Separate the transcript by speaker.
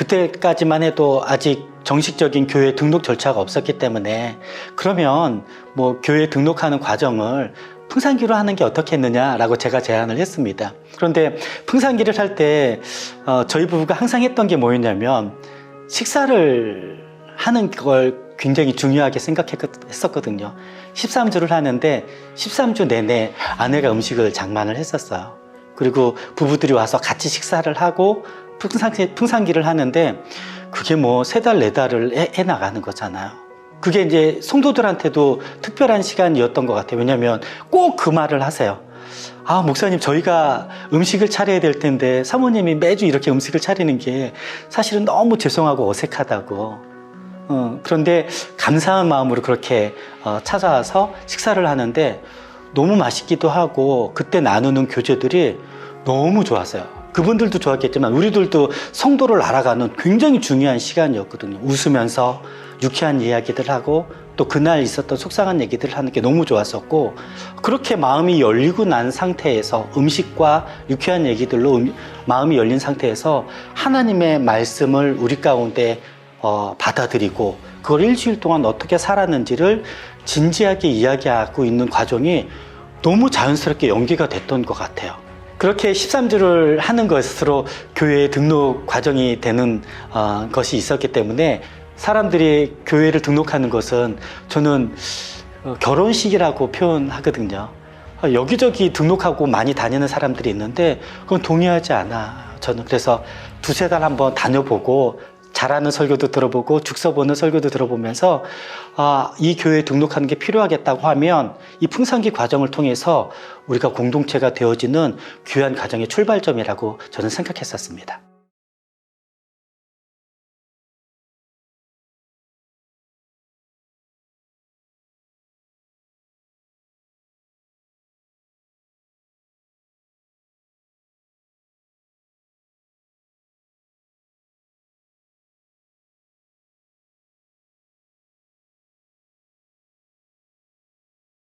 Speaker 1: 그때까지만 해도 아직 정식적인 교회 등록 절차가 없었기 때문에 그러면 뭐 교회 등록하는 과정을 풍산기로 하는 게 어떻겠느냐라고 제가 제안을 했습니다. 그런데 풍산기를 할때 어, 저희 부부가 항상 했던 게 뭐였냐면 식사를 하는 걸 굉장히 중요하게 생각했었거든요. 13주를 하는데 13주 내내 아내가 음식을 장만을 했었어요. 그리고 부부들이 와서 같이 식사를 하고 풍산기, 풍산기를 하는데 그게 뭐 세 달, 네 달을 해, 해 나가는 거잖아요. 그게 이제 성도들한테도 특별한 시간이었던 것 같아요. 왜냐하면 꼭 그 말을 하세요. 아, 목사님, 저희가 음식을 차려야 될 텐데 사모님이 매주 이렇게 음식을 차리는 게 사실은 너무 죄송하고 어색하다고. 어, 그런데 감사한 마음으로 그렇게 어, 찾아와서 식사를 하는데 너무 맛있기도 하고 그때 나누는 교제들이 너무 좋았어요. 그분들도 좋았겠지만 우리들도 성도를 알아가는 굉장히 중요한 시간이었거든요. 웃으면서 유쾌한 이야기들 하고 또 그날 있었던 속상한 얘기들을 하는 게 너무 좋았었고 그렇게 마음이 열리고 난 상태에서 음식과 유쾌한 얘기들로 음- 마음이 열린 상태에서 하나님의 말씀을 우리 가운데 어, 받아들이고 그걸 일주일 동안 어떻게 살았는지를 진지하게 이야기하고 있는 과정이 너무 자연스럽게 연기가 됐던 것 같아요. 그렇게 13주를 하는 것으로 교회 등록 과정이 되는 어, 것이 있었기 때문에 사람들이 교회를 등록하는 것은 저는 어, 결혼식이라고 표현하거든요. 어, 여기저기 등록하고 많이 다니는 사람들이 있는데 그건 동의하지 않아. 저는 그래서 두세 달 한번 다녀보고 잘하는 설교도 들어보고 죽서 보는 설교도 들어보면서 아, 이 교회에 등록하는 게 필요하겠다고 하면 이 풍산기 과정을 통해서 우리가 공동체가 되어지는 귀한 가정의 출발점이라고 저는 생각했었습니다.